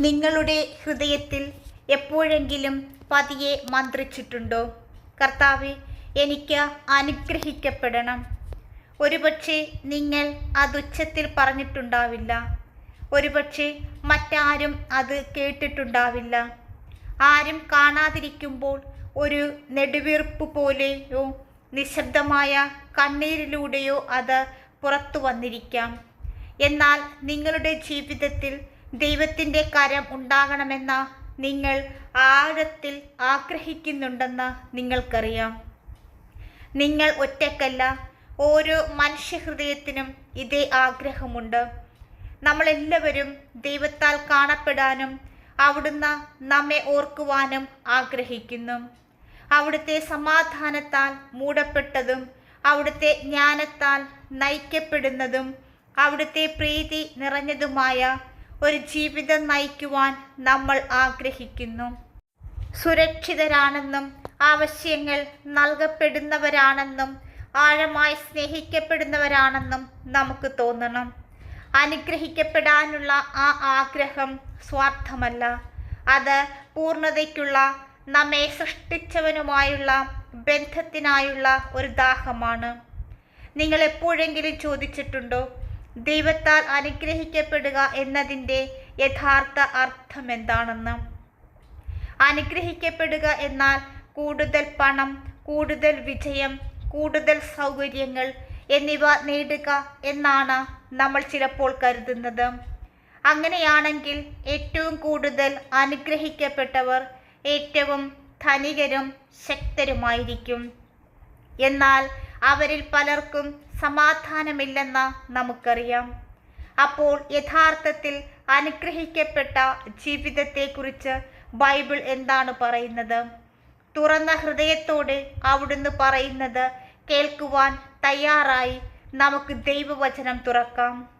നിങ്ങളുടെ ഹൃദയത്തിൽ എപ്പോഴെങ്കിലും പതിയെ മന്ത്രിച്ചിട്ടുണ്ടോ? കർത്താവ് എനിക്ക് അനുഗ്രഹിക്കപ്പെടണം. ഒരുപക്ഷെ നിങ്ങൾ അത് ഉച്ചത്തിൽ പറഞ്ഞിട്ടുണ്ടാവില്ല. ഒരുപക്ഷെ മറ്റാരും അത് കേട്ടിട്ടുണ്ടാവില്ല. ആരും കാണാതിരിക്കുമ്പോൾ ഒരു നെടുവീർപ്പ് പോലെയോ നിശബ്ദമായ കണ്ണീരിലൂടെയോ അത് പുറത്തു വന്നിരിക്കാം. എന്നാൽ നിങ്ങളുടെ ജീവിതത്തിൽ ദൈവത്തിന്റെ കരം ഉണ്ടാകണമെന്ന് നിങ്ങൾ ആഴത്തിൽ ആഗ്രഹിക്കുന്നുണ്ടെന്ന് നിങ്ങൾക്കറിയാം. നിങ്ങൾ ഒറ്റക്കല്ല ഓരോ മനുഷ്യഹൃദയത്തിനും ഇതേ ആഗ്രഹമുണ്ട്. നമ്മളെല്ലാവരും ദൈവത്താൽ കാണപ്പെടാനും അവിടുന്ന് നമ്മെ ഓർക്കുവാനും ആഗ്രഹിക്കുന്നു. അവിടുത്തെ സമാധാനത്താൽ മൂടപ്പെട്ടതും അവിടുത്തെ ജ്ഞാനത്താൽ നയിക്കപ്പെടുന്നതും അവിടുത്തെ പ്രീതി നിറഞ്ഞതുമായ ഒരു ജീവിതം നയിക്കുവാൻ നമ്മൾ ആഗ്രഹിക്കുന്നു. സുരക്ഷിതരാണെന്നും ആവശ്യങ്ങൾ നൽകപ്പെടുന്നവരാണെന്നും ആഴമായി സ്നേഹിക്കപ്പെടുന്നവരാണെന്നും നമുക്ക് തോന്നണം. അനുഗ്രഹിക്കപ്പെടാനുള്ള ആ ആഗ്രഹം സ്വാർത്ഥമല്ല. അത് പൂർണതയ്ക്കുള്ള നമ്മെ സൃഷ്ടിച്ചവനുമായുള്ള ബന്ധത്തിനായുള്ള ഒരു ദാഹമാണ്. നിങ്ങൾ എപ്പോഴെങ്കിലും ചോദിച്ചിട്ടുണ്ടോ ദൈവത്താൽ അനുഗ്രഹിക്കപ്പെടുക എന്നതിന്റെ യഥാർത്ഥ അർത്ഥം എന്താണെന്ന് അനുഗ്രഹിക്കപ്പെടുക എന്നാൽ കൂടുതൽ പണം കൂടുതൽ വിജയം കൂടുതൽ സൗകര്യങ്ങൾ എന്നിവ നേടുക എന്നാണ് നമ്മൾ ചിലപ്പോൾ കരുതുന്നത്. അങ്ങനെയാണെങ്കിൽ ഏറ്റവും കൂടുതൽ അനുഗ്രഹിക്കപ്പെട്ടവർ ഏറ്റവും ധനികരും ശക്തരുമായിരിക്കും. എന്നാൽ അവരിൽ പലർക്കും സമാധാനമില്ലെന്ന് നമുക്കറിയാം. അപ്പോൾ യഥാർത്ഥത്തിൽ അനുഗ്രഹിക്കപ്പെട്ട ജീവിതത്തെക്കുറിച്ച് ബൈബിൾ എന്താണ് പറയുന്നത്? തുറന്ന ഹൃദയത്തോടെ അവിടുന്ന് പറയുന്നത് കേൾക്കുവാൻ തയ്യാറായി നമുക്ക് ദൈവവചനം തുറക്കാം.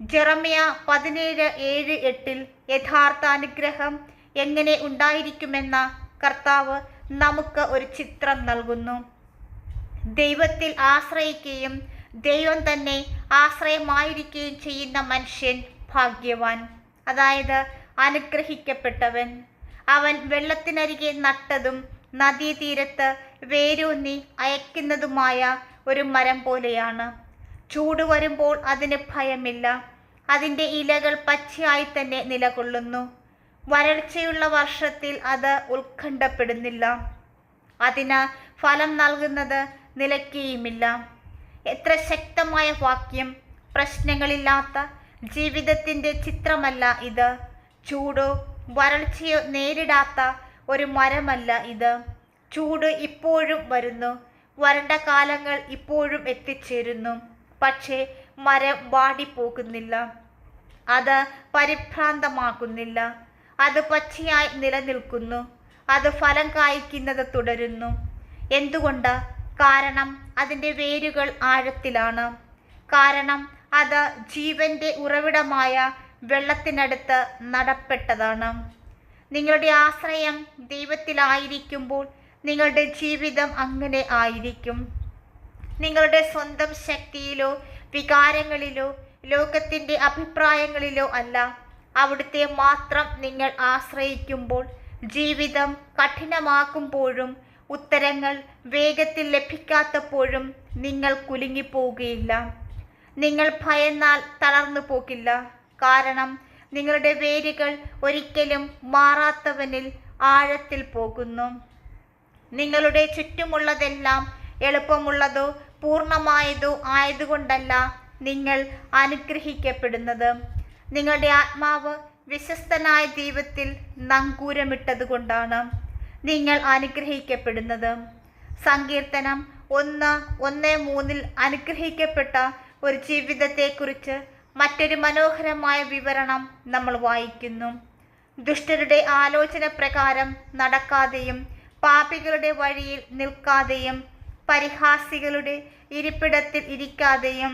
ജെറമിയ പതിനേഴ് ഏഴ് എട്ടിൽ യഥാർത്ഥ അനുഗ്രഹം എങ്ങനെ ഉണ്ടായിരിക്കുമെന്ന കർത്താവ് നമുക്ക് ഒരു ചിത്രം നൽകുന്നു. ദൈവത്തിൽ ആശ്രയിക്കുകയും ദൈവം തന്നെ ആശ്രയമായിരിക്കുകയും ചെയ്യുന്ന മനുഷ്യൻ ഭാഗ്യവാൻ. അതായത് അനുഗ്രഹിക്കപ്പെട്ടവൻ. അവൻ വെള്ളത്തിനരികെ നട്ടതും നദീതീരത്ത് വേരൂന്നി അയക്കുന്നതുമായ ഒരു മരം പോലെയാണ്. ചൂട് വരുമ്പോൾ അതിന് ഭയമില്ല. അതിന്റെ ഇലകൾ പച്ചയായി തന്നെ നിലകൊള്ളുന്നു. വരൾച്ചയുള്ള വർഷത്തിൽ അത് ഉത്കണ്ഠപ്പെടുന്നില്ല. അതിന് ഫലം നൽകുന്നത് നിലയ്ക്കുകയുമില്ല. എത്ര ശക്തമായ വാക്യം പ്രശ്നങ്ങളില്ലാത്ത ജീവിതത്തിന്റെ ചിത്രമല്ല ഇത്. ചൂടോ വരൾച്ചയോ നേരിടാത്ത ഒരു മരമല്ല ഇത്. ചൂട് ഇപ്പോഴും വരുന്നു. വരണ്ട കാലങ്ങൾ ഇപ്പോഴും എത്തിച്ചേരുന്നു. പക്ഷേ മരം വാടിപ്പോകുന്നില്ല. അത് പരിഭ്രാന്തമാകുന്നില്ല. അത് പച്ചയായി നിലനിൽക്കുന്നു. അത് ഫലം കായ്ക്കുന്നത് തുടരുന്നു. എന്തുകൊണ്ട് കാരണം അതിന്റെ വേരുകൾ ആഴത്തിലാണ്. കാരണം അത് ജീവന്റെ ഉറവിടമായ വെള്ളത്തിനടുത്ത് നടപ്പെട്ടതാണ്. നിങ്ങളുടെ ആശ്രയം ദൈവത്തിലായിരിക്കുമ്പോൾ നിങ്ങളുടെ ജീവിതം അങ്ങനെ ആയിരിക്കും. നിങ്ങളുടെ സ്വന്തം ശക്തിയിലോ വികാരങ്ങളിലോ ലോകത്തിന്റെ അഭിപ്രായങ്ങളിലോ അല്ല. അവിടുത്തെ മാത്രം നിങ്ങൾ ആശ്രയിക്കുമ്പോൾ ജീവിതം കഠിനമാക്കുമ്പോഴും ഉത്തരങ്ങൾ വേഗത്തിൽ ലഭിക്കാത്തപ്പോഴും നിങ്ങൾ കുലുങ്ങിപ്പോവുകയില്ല. നിങ്ങൾ ഭയന്നാൽ തളർന്നു പോകില്ല. കാരണം നിങ്ങളുടെ വേരുകൾ ഒരിക്കലും മാറാത്തവനിൽ ആഴത്തിൽ പോകുന്നു. നിങ്ങളുടെ ചുറ്റുമുള്ളതെല്ലാം എളുപ്പമുള്ളതോ പൂർണമായതോ ആയതുകൊണ്ടല്ല നിങ്ങൾ അനുഗ്രഹിക്കപ്പെടുന്നത്. നിങ്ങളുടെ ആത്മാവ് വിശ്വസ്തനായ ദൈവത്തിൽ നങ്കൂരമിട്ടതുകൊണ്ടാണ്. നിങ്ങൾ അനുഗ്രഹിക്കപ്പെടുന്നത്. സങ്കീർത്തനം ഒന്ന് ഒന്ന് മൂന്നിൽ അനുഗ്രഹിക്കപ്പെട്ട ഒരു ജീവിതത്തെക്കുറിച്ച് മറ്റൊരു മനോഹരമായ വിവരണം നമ്മൾ വായിക്കുന്നു. ദുഷ്ടരുടെ ആലോചന പ്രകാരം നടക്കാതെയും പാപികളുടെ വഴിയിൽ നിൽക്കാതെയും പരിഹാസികളുടെ ഇരിപ്പിടത്തിൽ ഇരിക്കാതെയും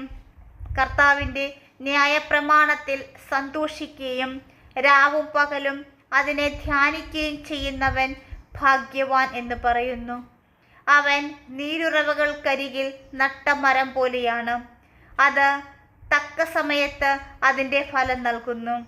കർത്താവിന്റെ ന്യായപ്രമാണത്തിൽ സന്തോഷിക്കുകയും രാവും പകലും അതിനെ ധ്യാനിക്കുകയും ചെയ്യുന്നവൻ ഭാഗ്യവാൻ എന്ന് പറയുന്നു. അവൻ നീരുറവകൾക്കരികിൽ നട്ട മരം പോലെയാണ്. അത് തക്ക സമയത്ത് അതിന്റെ ഫലം നൽകുന്നു.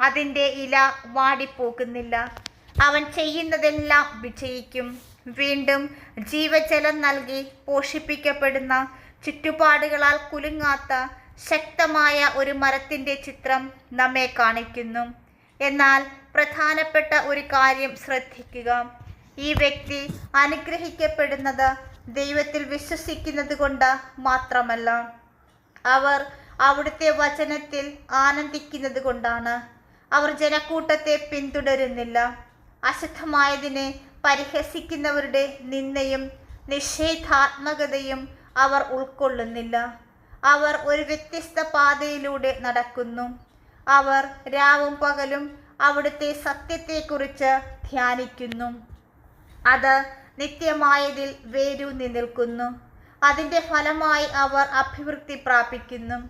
അതിന്റെ ഇല വാടിപ്പോകുന്നില്ല. അവൻ ചെയ്യുന്നതെല്ലാം വിജയിക്കും. വീണ്ടും ജീവജലം നൽകി പോഷിപ്പിക്കപ്പെടുന്ന ചുറ്റുപാടുകളാൽ കുലുങ്ങാത്ത ശക്തമായ ഒരു മരത്തിന്റെ ചിത്രം നമ്മെ കാണിക്കുന്നു. എന്നാൽ പ്രധാനപ്പെട്ട ഒരു കാര്യം ശ്രദ്ധിക്കുക. ഈ വ്യക്തി അനുഗ്രഹിക്കപ്പെടുന്നത് ദൈവത്തിൽ വിശ്വസിക്കുന്നത് കൊണ്ട് മാത്രമല്ല. അവർ അവിടുത്തെ വചനത്തിൽ ആനന്ദിക്കുന്നത് കൊണ്ടാണ്. അവർ ജനക്കൂട്ടത്തെ പിന്തുടരുന്നില്ല. അശുദ്ധമായതിനെ പരിഹസിക്കുന്നവരുടെ നിന്ദയും നിഷേധാത്മകതയും അവർ ഉൾക്കൊള്ളുന്നില്ല. അവർ ഒരു വ്യത്യസ്ത പാതയിലൂടെ നടക്കുന്നു. അവർ രാവും പകലും അവിടുത്തെ സത്യത്തെക്കുറിച്ച് ധ്യാനിക്കുന്നു. അത് നിത്യമായതിൽ വേരൂന്നി നിൽക്കുന്നു. അതിന്റെ ഫലമായി അവർ അഭിവൃദ്ധി പ്രാപിക്കുന്നു.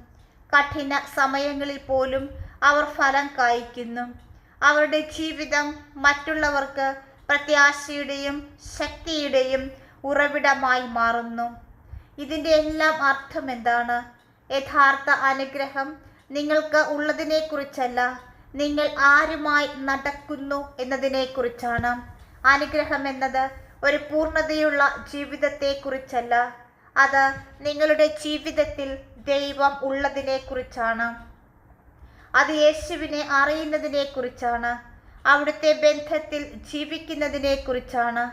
കഠിന സമയങ്ങളിൽ പോലും അവർ ഫലം കായ്ക്കുന്നു. അവരുടെ ജീവിതം മറ്റുള്ളവർക്ക് പ്രത്യാശയുടെയും ശക്തിയുടെയും ഉറവിടമായി മാറുന്നു. ഇതിന്റെ എല്ലാം അർത്ഥം എന്താണ്? യഥാർത്ഥ അനുഗ്രഹം നിങ്ങൾക്ക് ഉള്ളതിനെക്കുറിച്ചല്ല. നിങ്ങൾ ആരുമായി നടക്കുന്നു എന്നതിനെക്കുറിച്ചാണ്. അനുഗ്രഹം എന്നത് ഒരു പൂർണതയുള്ള ജീവിതത്തെക്കുറിച്ചല്ല. അത് നിങ്ങളുടെ ജീവിതത്തിൽ ദൈവം ഉള്ളതിനെക്കുറിച്ചാണ്. അത് യേശുവിനെ അറിയുന്നതിനെക്കുറിച്ചാണ്. അവിടുത്തെ ബന്ധത്തിൽ ജീവിക്കുന്നതിനെക്കുറിച്ചാണ്.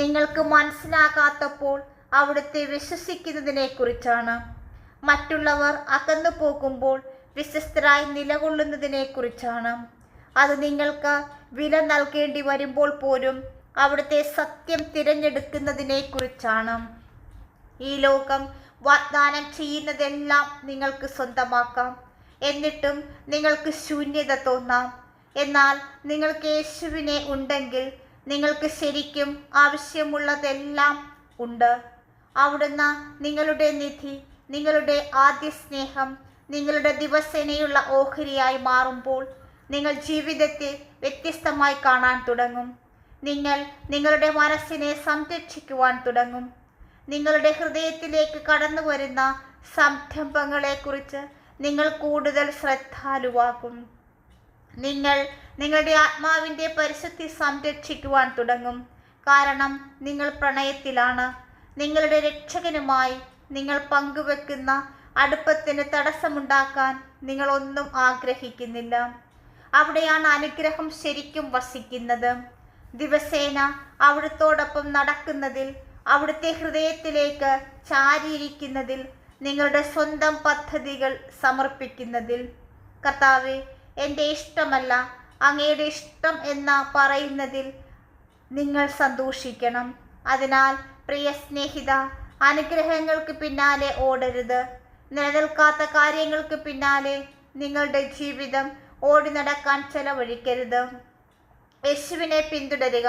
നിങ്ങൾക്ക് മനസ്സിലാകാത്തപ്പോൾ അവിടുത്തെ വിശ്വസിക്കുന്നതിനെക്കുറിച്ചാണ്. മറ്റുള്ളവർ അകന്നു പോകുമ്പോൾ വിശ്വസ്തരായി നിലകൊള്ളുന്നതിനെക്കുറിച്ചാണ്. അത് നിങ്ങൾക്ക് വില നൽകേണ്ടി വരുമ്പോൾ പോലും അവിടുത്തെ സത്യം തിരഞ്ഞെടുക്കുന്നതിനെക്കുറിച്ചാണ്. ഈ ലോകം വാഗ്ദാനം ചെയ്യുന്നതെല്ലാം നിങ്ങൾക്ക് സ്വന്തമാക്കാം. എന്നിട്ടും നിങ്ങൾക്ക് ശൂന്യത തോന്നാം. എന്നാൽ നിങ്ങൾക്ക് യേശുവിനെ ഉണ്ടെങ്കിൽ നിങ്ങൾക്ക് ശരിക്കും ആവശ്യമുള്ളതെല്ലാം ഉണ്ട്. അവിടുന്ന് നിങ്ങളുടെ നിധി നിങ്ങളുടെ ആദ്യ സ്നേഹം നിങ്ങളുടെ ദിവസേനയുള്ള ഓഹരിയായി മാറുമ്പോൾ നിങ്ങൾ ജീവിതത്തെ വ്യത്യസ്തമായി കാണാൻ തുടങ്ങും. നിങ്ങൾ നിങ്ങളുടെ മനസ്സിനെ സംരക്ഷിക്കുവാൻ തുടങ്ങും. നിങ്ങളുടെ ഹൃദയത്തിലേക്ക് കടന്നു വരുന്ന സംരംഭങ്ങളെക്കുറിച്ച് നിങ്ങൾ കൂടുതൽ ശ്രദ്ധാലുവാക്കും നിങ്ങൾ നിങ്ങളുടെ ആത്മാവിന്റെ പരിശുദ്ധി സംരക്ഷിക്കുവാൻ തുടങ്ങും. കാരണം നിങ്ങൾ പ്രണയത്തിലാണ്. നിങ്ങളുടെ രക്ഷകനുമായി നിങ്ങൾ പങ്കുവെക്കുന്ന അടുപ്പത്തിന് തടസ്സമുണ്ടാക്കാൻ നിങ്ങളൊന്നും ആഗ്രഹിക്കുന്നില്ല. അവിടെയാണ് അനുഗ്രഹം ശരിക്കും വസിക്കുന്നത്. ദിവസേന അവിടുത്തോടൊപ്പം നടക്കുന്നതിൽ അവിടുത്തെ ഹൃദയത്തിലേക്ക് ചാരിയിരിക്കുന്നതിൽ നിങ്ങളുടെ സ്വന്തം പദ്ധതികൾ സമർപ്പിക്കുന്നതിൽ. കർത്താവെ എന്റെ ഇഷ്ടമല്ല അങ്ങയുടെ ഇഷ്ടം എന്ന പറയുന്നതിൽ നിങ്ങൾ സന്തോഷിക്കണം. അതിനാൽ പ്രിയ സ്നേഹിത അനുഗ്രഹങ്ങൾക്ക് പിന്നാലെ ഓടരുത്. നിലനിൽക്കാത്ത കാര്യങ്ങൾക്ക് പിന്നാലെ നിങ്ങളുടെ ജീവിതം ഓടി നടക്കാൻ ചെലവഴിക്കരുത്. യേശുവിനെ പിന്തുടരുക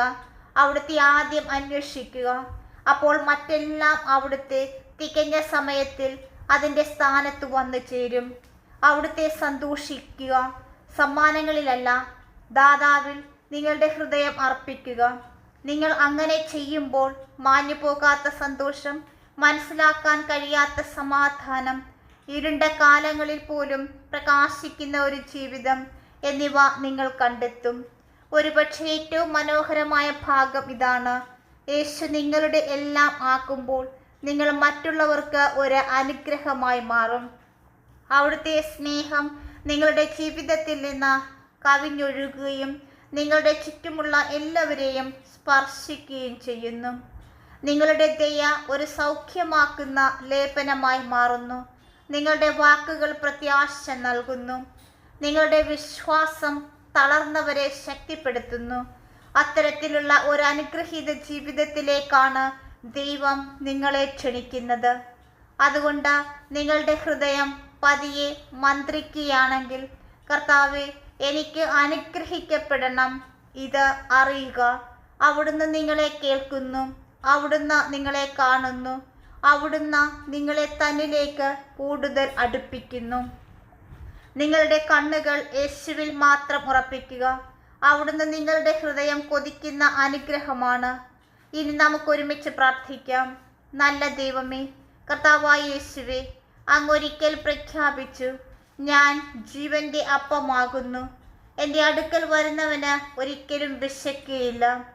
അവിടുത്തെ ആദ്യം അന്വേഷിക്കുക. അപ്പോൾ മറ്റെല്ലാം അവിടുത്തെ തികഞ്ഞ സമയത്തിൽ അതിന്റെ സ്ഥാനത്ത് വന്നു ചേരും. അവിടുത്തെ സന്തോഷിക്കുക. സമ്മാനങ്ങളിലല്ല ദാതാവിൽ നിങ്ങളുടെ ഹൃദയം അർപ്പിക്കുക. നിങ്ങൾ അങ്ങനെ ചെയ്യുമ്പോൾ മാഞ്ഞു പോകാത്ത സന്തോഷം മനസ്സിലാക്കാൻ കഴിയാത്ത സമാധാനം ഇരുണ്ട കാലങ്ങളിൽ പോലും പ്രകാശിക്കുന്ന ഒരു ജീവിതം എന്നിവ നിങ്ങൾ കണ്ടെത്തും. ഒരുപക്ഷെ ഏറ്റവും മനോഹരമായ ഭാഗം ഇതാണ്. യേശു നിങ്ങളുടെ എല്ലാം ആക്കുമ്പോൾ നിങ്ങൾ മറ്റുള്ളവർക്ക് ഒരു അനുഗ്രഹമായി മാറും. അവിടുത്തെ സ്നേഹം നിങ്ങളുടെ ജീവിതത്തിൽ നിന്ന് കവിഞ്ഞൊഴുകുകയും നിങ്ങളുടെ ചുറ്റുമുള്ള എല്ലാവരെയും സ്പർശിക്കുകയും ചെയ്യുന്നു. നിങ്ങളുടെ ദയ ഒരു സൗഖ്യമാക്കുന്ന ലേപനമായി മാറുന്നു. നിങ്ങളുടെ വാക്കുകൾ പ്രത്യാശ നൽകുന്നു. നിങ്ങളുടെ വിശ്വാസം തളർന്നവരെ ശക്തിപ്പെടുത്തുന്നു. അത്തരത്തിലുള്ള ഒരു അനുഗ്രഹീത ജീവിതത്തിലേക്കാണ് ദൈവം നിങ്ങളെ ക്ഷണിക്കുന്നത്. അതുകൊണ്ട് നിങ്ങളുടെ ഹൃദയം പതിയെ മന്ത്രിക്കുകയാണെങ്കിൽ കർത്താവെ എനിക്ക് അനുഗ്രഹിക്കപ്പെടണം. ഇത് അറിയുക. അവിടുന്ന് നിങ്ങളെ കേൾക്കുന്നു. അവിടുന്ന് നിങ്ങളെ കാണുന്നു. അവിടുന്ന് നിങ്ങളെ തന്നിലേക്ക് കൂടുതൽ അടുപ്പിക്കുന്നു. നിങ്ങളുടെ കണ്ണുകൾ യേശുവിൽ മാത്രം ഉറപ്പിക്കുക. അവിടുന്ന് നിങ്ങളുടെ ഹൃദയം കൊതിക്കുന്ന അനുഗ്രഹമാണ്. ഇനി നമുക്ക് ഒരുമിച്ച് പ്രാർത്ഥിക്കാം. നല്ല ദൈവമേ കർത്താവായ യേശുവേ അങ്ങൊരിക്കൽ പ്രഖ്യാപിച്ചു ഞാൻ ജീവന്റെ അപ്പമാകുന്നു. എന്റെ അടുക്കൽ വരുന്നവന് ഒരിക്കലും വിശക്കുകയില്ല.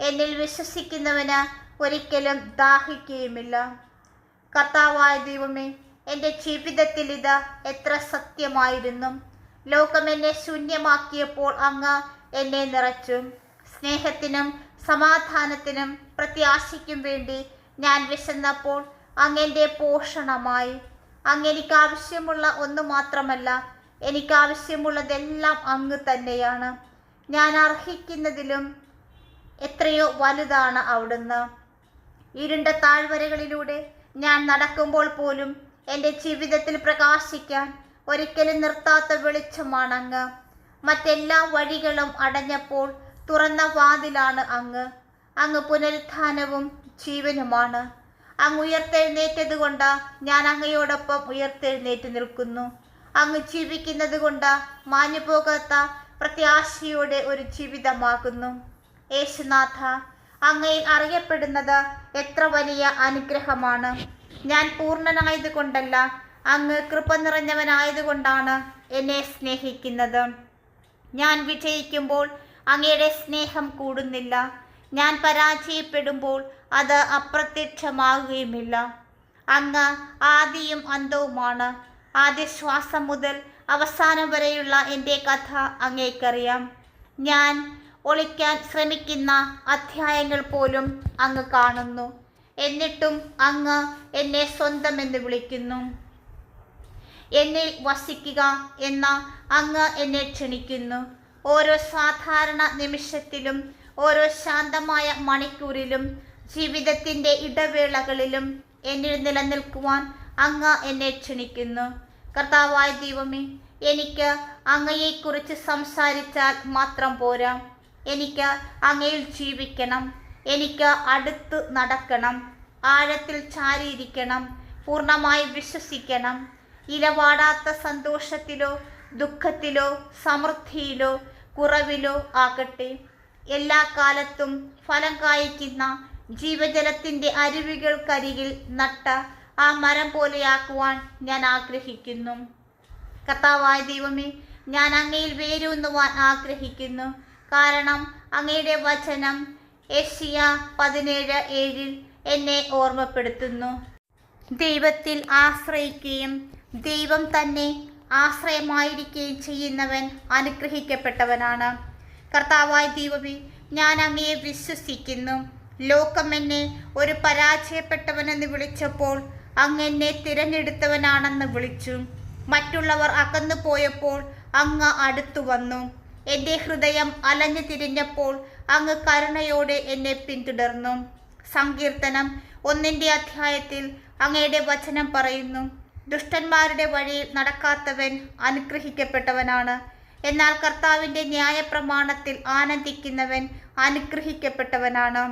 എന്നിൽ വിശ്വസിക്കുന്നവന് ഒരിക്കലും ദാഹിക്കുകയുമില്ല. കർത്താവായ ദൈവമേ എന്റെ ജീവിതത്തിൽ ഇത് എത്ര സത്യമായിരുന്നു. ലോകം എന്നെ ശൂന്യമാക്കിയപ്പോൾ അങ്ങ് എന്നെ നിറച്ചു. സ്നേഹത്തിനും സമാധാനത്തിനും പ്രത്യാശയ്ക്കും വേണ്ടി ഞാൻ വിശന്നപ്പോൾ അങ്ങെന്റെ പോഷണമായി. അങ്ങ് എനിക്ക് ആവശ്യമുള്ള ഒന്ന് മാത്രമല്ല എനിക്ക് ആവശ്യമുള്ളതെല്ലാം അങ്ങ് തന്നെയാണ്. ഞാൻ അർഹിക്കുന്നതിലും എത്രയോ വലുതാണ് അവിടുന്ന്. ഇരുണ്ട താഴ്വരകളിലൂടെ ഞാൻ നടക്കുമ്പോൾ പോലും എന്റെ ജീവിതത്തിൽ പ്രകാശിക്കാൻ ഒരിക്കലും നിർത്താത്ത വെളിച്ചമാണ് അങ്ങ്. മറ്റെല്ലാ വഴികളും അടഞ്ഞപ്പോൾ തുറന്ന വാതിലാണ് അങ്ങ്. അങ്ങ് പുനരുത്ഥാനവും ജീവനുമാണ്. അങ്ങ് ഉയർത്തെഴുന്നേറ്റത് കൊണ്ട് ഞാൻ അങ്ങയോടൊപ്പം ഉയർത്തെഴുന്നേറ്റ് നിൽക്കുന്നു. അങ്ങ് ജീവിക്കുന്നത് കൊണ്ട് മാഞ്ഞു പോകാത്ത പ്രത്യാശയോടെ ഒരു ജീവിതമാകുന്നു. യേശുനാഥ അങ്ങയിൽ അറിയപ്പെടുന്നത് എത്ര വലിയ അനുഗ്രഹമാണ്. ഞാൻ പൂർണനായതുകൊണ്ടല്ല അങ്ങ് കൃപ നിറഞ്ഞവനായതുകൊണ്ടാണ് എന്നെ സ്നേഹിക്കുന്നത്. ഞാൻ വിജയിക്കുമ്പോൾ അങ്ങയുടെ സ്നേഹം കൂടുന്നില്ല. ഞാൻ പരാജയപ്പെടുമ്പോൾ അത് അപ്രത്യക്ഷമാകുകയുമില്ല. അങ്ങ് ആദിയും അന്തവുമാണ്. ആദ്യ ശ്വാസം മുതൽ അവസാനം വരെയുള്ള എന്റെ കഥ അങ്ങേക്കറിയാം. ഞാൻ ഒളിക്കാൻ ശ്രമിക്കുന്ന അധ്യായങ്ങൾ പോലും അങ്ങ് കാണുന്നു. എന്നിട്ടും അങ്ങ് എന്നെ സ്വന്തമെന്ന് വിളിക്കുന്നു. എന്നിൽ വസിക്കുക എന്ന അങ്ങ് എന്നെ ക്ഷണിക്കുന്നു. ഓരോ സാധാരണ നിമിഷത്തിലും ഓരോ ശാന്തമായ മണിക്കൂറിലും ജീവിതത്തിന്റെ ഇടവേളകളിലും എന്നിൽ നിലനിൽക്കുവാൻ അങ്ങ് എന്നെ ക്ഷണിക്കുന്നു. കർത്താവായ ദൈവമേ എനിക്ക് അങ്ങയെക്കുറിച്ച് സംസാരിച്ചാൽ മാത്രം പോരാ. എനിക്ക് അങ്ങയിൽ ജീവിക്കണം. എനിക്ക് അടുത്ത് നടക്കണം. ആഴത്തിൽ ചാരിയിരിക്കണം. പൂർണമായി വിശ്വസിക്കണം. ഇലവാടാത്ത സന്തോഷത്തിലോ ദുഃഖത്തിലോ സമൃദ്ധിയിലോ കുറവിലോ ആകട്ടെ. എല്ലാ കാലത്തും ഫലം കായ്ക്കുന്ന ജീവജലത്തിന്റെ അരുവികൾക്കരികിൽ നട്ട ആ മരം പോലെയാക്കുവാൻ ഞാൻ ആഗ്രഹിക്കുന്നു. കർത്താവായ ദൈവമേ ഞാൻ അങ്ങയിൽ വേരൂന്നുവാൻ ആഗ്രഹിക്കുന്നു. കാരണം അങ്ങയുടെ വചനം ഏഷ്യ പതിനേഴ് ഏഴിൽ എന്നെ ഓർമ്മപ്പെടുത്തുന്നു. ദൈവത്തിൽ ആശ്രയിക്കുകയും ദൈവം തന്നെ ആശ്രയമായിരിക്കുകയും ചെയ്യുന്നവൻ അനുഗ്രഹിക്കപ്പെട്ടവനാണ്. കർത്താവായ ദൈവമേ ഞാൻ അങ്ങയെ വിശ്വസിക്കുന്നു. ലോകം എന്നെ ഒരു പരാജയപ്പെട്ടവനെന്ന് വിളിച്ചപ്പോൾ അങ്ങ് എന്നെ തിരഞ്ഞെടുത്തവനാണെന്ന് വിളിച്ചു. മറ്റുള്ളവർ അകന്നു പോയപ്പോൾ അങ്ങ് അടുത്തു വന്നു എന്റെ ഹൃദയം അലഞ്ഞു തിരിഞ്ഞപ്പോൾ അങ്ങ് കരുണയോടെ എന്നെ പിന്തുടർന്നു. സങ്കീർത്തനം ഒന്നിന്റെ അധ്യായത്തിൽ അങ്ങയുടെ വചനം പറയുന്നു ദുഷ്ടന്മാരുടെ വഴിയിൽ നടക്കാത്തവൻ അനുഗ്രഹിക്കപ്പെട്ടവനാണ്. എന്നാൽ കർത്താവിന്റെ ന്യായപ്രമാണത്തിൽ ആനന്ദിക്കുന്നവൻ അനുഗ്രഹിക്കപ്പെട്ടവനാണ്.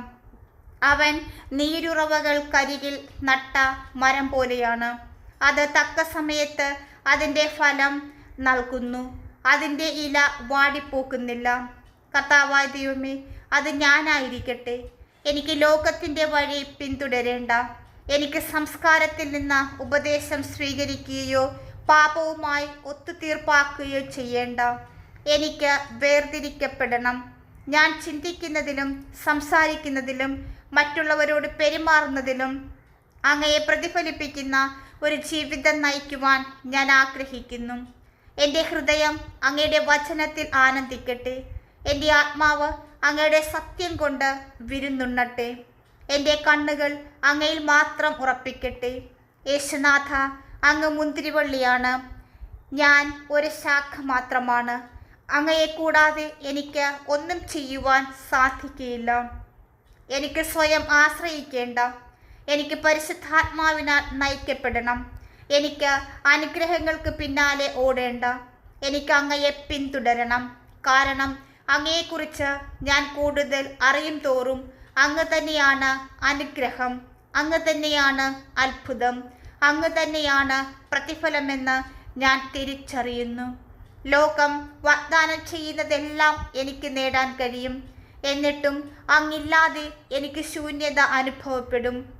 അവൻ നീരുറവകൾക്കരികിൽ നട്ട മരം പോലെയാണ്. അത് തക്ക സമയത്ത് അതിന്റെ ഫലം നൽകുന്നു. അതിന്റെ ഇല വാടിപ്പോക്കുന്നില്ല. കർത്താവായ ദൈവമേ അത് ഞാനായിരിക്കട്ടെ. എനിക്ക് ലോകത്തിന്റെ വഴി പിന്തുടരേണ്ട. എനിക്ക് സംസ്കാരത്തിൽ നിന്ന് ഉപദേശം സ്വീകരിക്കുകയോ പാപവുമായി ഒത്തുതീർപ്പാക്കുകയോ ചെയ്യേണ്ട. എനിക്ക് വേർതിരിക്കപ്പെടണം. ഞാൻ ചിന്തിക്കുന്നതിലും സംസാരിക്കുന്നതിലും മറ്റുള്ളവരോട് പെരുമാറുന്നതിലും അങ്ങയെ പ്രതിഫലിപ്പിക്കുന്ന ഒരു ജീവിതം നയിക്കുവാൻ ഞാൻ ആഗ്രഹിക്കുന്നു. എന്റെ ഹൃദയം അങ്ങയുടെ വചനത്തിൽ ആനന്ദിക്കട്ടെ. എന്റെ ആത്മാവ് അങ്ങയുടെ സത്യം കൊണ്ട് വിരുന്നുണ്ണട്ടെ. എന്റെ കണ്ണുകൾ അങ്ങയിൽ മാത്രം ഉറപ്പിക്കട്ടെ. യേശുനാഥ അങ്ങ് മുന്തിരിവള്ളിയാണ്. ഞാൻ ഒരു ശാഖ മാത്രമാണ്. അങ്ങയെ കൂടാതെ എനിക്ക് ഒന്നും ചെയ്യുവാൻ സാധിക്കുകയില്ല. എനിക്ക് സ്വയം ആശ്രയിക്കേണ്ട. എനിക്ക് പരിശുദ്ധാത്മാവിനാൽ നയിക്കപ്പെടണം. എനിക്ക് അനുഗ്രഹങ്ങൾക്ക് പിന്നാലെ ഓടേണ്ട. എനിക്ക് അങ്ങയെ പിന്തുടരണം. കാരണം അങ്ങയെക്കുറിച്ച് ഞാൻ കൂടുതൽ അറിയും തോറും അങ്ങ് തന്നെയാണ് അനുഗ്രഹം. അങ്ങ് തന്നെയാണ് അത്ഭുതം. അങ്ങ് തന്നെയാണ് പ്രതിഫലമെന്ന് ഞാൻ തിരിച്ചറിയുന്നു. ലോകം വാഗ്ദാനം ചെയ്യുന്നതെല്ലാം എനിക്ക് നേടാൻ കഴിയും. എന്നിട്ടും അങ്ങില്ലാതെ എനിക്ക് ശൂന്യത അനുഭവപ്പെടും.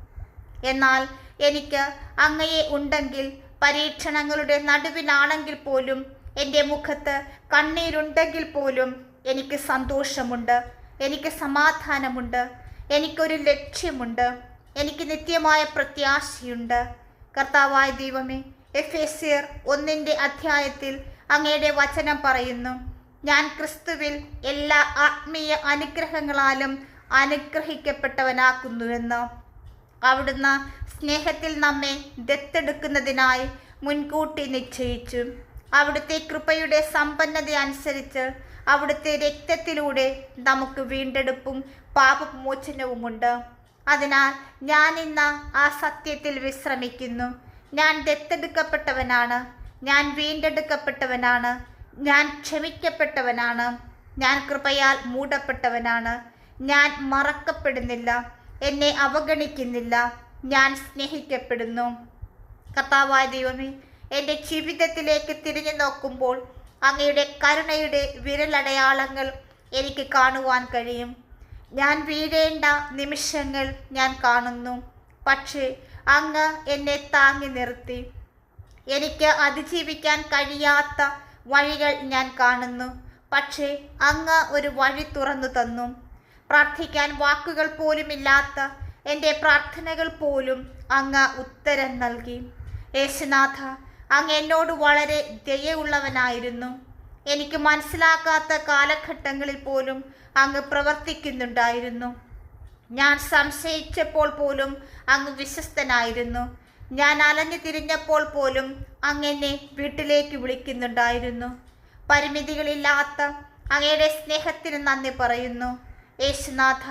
എന്നാൽ എനിക്ക് അങ്ങയെ ഉണ്ടെങ്കിൽ പരീക്ഷണങ്ങളുടെ നടുവിലാണെങ്കിൽ പോലും എന്റെ മുഖത്ത് കണ്ണീരുണ്ടെങ്കിൽ പോലും എനിക്ക് സന്തോഷമുണ്ട് എനിക്ക് സമാധാനമുണ്ട് എനിക്കൊരു ലക്ഷ്യമുണ്ട് എനിക്ക് നിത്യമായ പ്രത്യാശയുണ്ട്. കർത്താവായ ദൈവമേ എഫ് എസ് ഒന്നിന്റെ അധ്യായത്തിൽ അങ്ങയുടെ വചനം പറയുന്നു ഞാൻ ക്രിസ്തുവിൽ എല്ലാ ആത്മീയ അനുഗ്രഹങ്ങളാലും അനുഗ്രഹിക്കപ്പെട്ടവനാക്കുന്നുവെന്ന് അവിടുന്ന് സ്നേഹത്തിൽ നമ്മെ ദത്തെടുക്കുന്നതിനായി മുൻകൂട്ടി നിശ്ചയിച്ചു. അവിടുത്തെ കൃപയുടെ സമ്പന്നത അനുസരിച്ച് അവിടുത്തെ രക്തത്തിലൂടെ നമുക്ക് വീണ്ടെടുപ്പും പാപമോചനവുമുണ്ട്. അതിനാൽ ഞാൻ ഇന്ന് ആ സത്യത്തിൽ വിശ്രമിക്കുന്നു. ഞാൻ ദത്തെടുക്കപ്പെട്ടവനാണ്. ഞാൻ വീണ്ടെടുക്കപ്പെട്ടവനാണ്. ഞാൻ ക്ഷമിക്കപ്പെട്ടവനാണ്. ഞാൻ കൃപയാൽ മൂടപ്പെട്ടവനാണ്. ഞാൻ മറക്കപ്പെടുന്നില്ല. എന്നെ അവഗണിക്കുന്നില്ല. ഞാൻ സ്നേഹിക്കപ്പെടുന്നു. കർത്താവായ ദൈവമേ എന്റെ ജീവിതത്തിലേക്ക് തിരിഞ്ഞു നോക്കുമ്പോൾ അങ്ങയുടെ കരുണയുടെ വിരലടയാളങ്ങൾ എനിക്ക് കാണുവാൻ കഴിയും. ഞാൻ വീഴേണ്ട നിമിഷങ്ങൾ ഞാൻ കാണുന്നു. പക്ഷേ അങ്ങ് എന്നെ താങ്ങി നിർത്തി. എനിക്ക് അതിജീവിക്കാൻ കഴിയാത്ത വഴികൾ ഞാൻ കാണുന്നു. പക്ഷേ അങ്ങ് ഒരു വഴി തുറന്നു തന്നു. പ്രാർത്ഥിക്കാൻ വാക്കുകൾ പോലുമില്ലാത്ത എന്റെ പ്രാർത്ഥനകൾ പോലും അങ്ങ് ഉത്തരം നൽകി. യേശുനാഥ അങ്ങ് എന്നോട് വളരെ ദയുള്ളവനായിരുന്നു എനിക്ക് മനസ്സിലാക്കാത്ത കാലഘട്ടങ്ങളിൽ പോലും അങ്ങ് പ്രവർത്തിക്കുന്നുണ്ടായിരുന്നു. ഞാൻ സംശയിച്ചപ്പോൾ പോലും അങ്ങ് വിശ്വസ്തനായിരുന്നു. ഞാൻ അലഞ്ഞു തിരിഞ്ഞപ്പോൾ പോലും അങ്ങെന്നെ വീട്ടിലേക്ക് വിളിക്കുന്നുണ്ടായിരുന്നു. പരിമിതികളില്ലാത്ത അങ്ങയുടെ സ്നേഹത്തിന് നന്ദി പറയുന്നു. യേശുനാഥ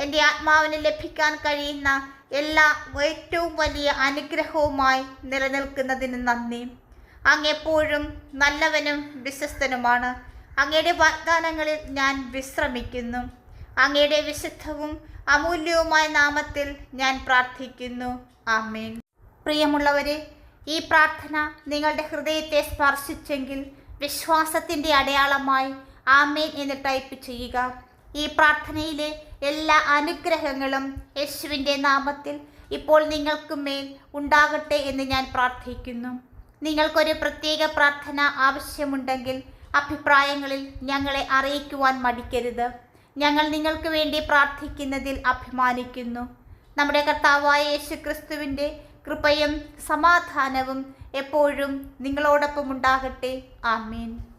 എന്റെ ആത്മാവിന് ലഭിക്കാൻ കഴിയുന്ന എല്ലാ ഏറ്റവും വലിയ അനുഗ്രഹവുമായി നിലനിൽക്കുന്നതിന് നന്ദി. അങ്ങെപ്പോഴും നല്ലവനും വിശ്വസ്തനുമാണ്. അങ്ങയുടെ വാഗ്ദാനങ്ങളിൽ ഞാൻ വിശ്രമിക്കുന്നു. അങ്ങയുടെ വിശുദ്ധവും അമൂല്യവുമായ നാമത്തിൽ ഞാൻ പ്രാർത്ഥിക്കുന്നു. ആമേൻ. പ്രിയമുള്ളവരെ ഈ പ്രാർത്ഥന നിങ്ങളുടെ ഹൃദയത്തെ സ്പർശിച്ചെങ്കിൽ വിശ്വാസത്തിന്റെ അടയാളമായി ആമേൻ എന്ന് ടൈപ്പ് ചെയ്യുക. ഈ പ്രാർത്ഥനയിലെ എല്ലാ അനുഗ്രഹങ്ങളും യേശുവിന്റെ നാമത്തിൽ ഇപ്പോൾ നിങ്ങൾക്ക് മേൽ ഉണ്ടാകട്ടെ എന്ന് ഞാൻ പ്രാർത്ഥിക്കുന്നു. നിങ്ങൾക്കൊരു പ്രത്യേക പ്രാർത്ഥന ആവശ്യമുണ്ടെങ്കിൽ അഭിപ്രായങ്ങളിൽ ഞങ്ങളെ അറിയിക്കുവാൻ മടിക്കരുത്. ഞങ്ങൾ നിങ്ങൾക്ക് വേണ്ടി പ്രാർത്ഥിക്കുന്നതിൽ അഭിമാനിക്കുന്നു. നമ്മുടെ കർത്താവായ യേശു ക്രിസ്തുവിന്റെ കൃപയും സമാധാനവും എപ്പോഴും നിങ്ങളോടൊപ്പം ഉണ്ടാകട്ടെ. ആമീൻ.